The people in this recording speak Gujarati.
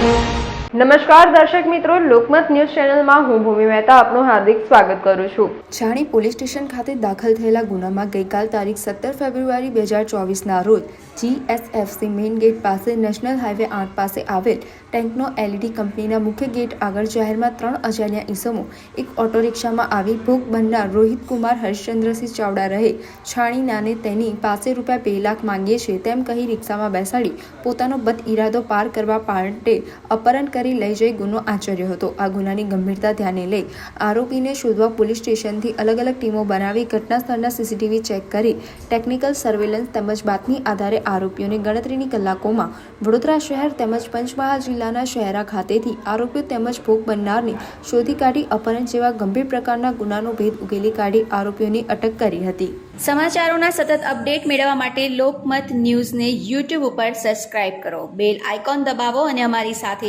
Thank you. નમસ્કાર દર્શક મિત્રો, લોકમત ન્યૂઝ ચેનલમાં હું ભૂમિ મહેતા આપનું હાર્દિક સ્વાગત કરું છું. છાણી પોલીસ સ્ટેશન ખાતે દાખલ થયેલા ગુનામાં ગઈકાલ તારીખ સત્તર ફેબ્રુઆરી બે હજાર ચોવીસના રોજ જીએસએફસી મેઇન ગેટ પાસે નેશનલ હાઈવે આઠ પાસે આવેલ ટેન્કનો એલઈડી કંપનીના મુખ્ય ગેટ આગળ જાહેરમાં ત્રણ અજાણ્યા ઈસમો, એક ઓટો રિક્ષામાં આવી ભોગ બનનાર રોહિત કુમાર હરિશ્ચંદ્રસિંહ ચાવડા રહે છાણી નાને તેની પાસે રૂપિયા બે લાખ માંગીએ છે તેમ કહી રિક્ષામાં બેસાડી પોતાનો બદ ઇરાદો પાર કરવા માટે અપહરણ કરી લઈ જઈ ગુનો આચર્યો હતો. આ ગુનાની ગંભીરતા ધ્યાને લઈ આરોપીને શોધવા પોલીસ સ્ટેશનથી અલગ અલગ ટીમો બનાવી ઘટના સ્થળના સીસીટીવી ચેક કરી ટેકનિકલ સર્વેલન્સ તેમજ બાતમી આધારે આરોપીઓને ગણતરીની કલાકોમાં વડોદરા શહેર તેમજ પંચમહાલ જિલ્લાના શહેરા ખાતેથી આરોપીઓ તેમજ ભોગ બનનારને શોધી કાઢી અપહરણ જેવા ગંભીર પ્રકારના ગુનાનો ભેદ ઉકેલી કાઢી આરોપીઓની અટક કરી હતી. સમાચારોના સતત અપડેટ મેળવવા માટે લોકમત ન્યૂઝને યુટ્યુબ ઉપર સબસ્ક્રાઇબ કરો. બેલ આઇકોન દબાવો અને અમારી સાથે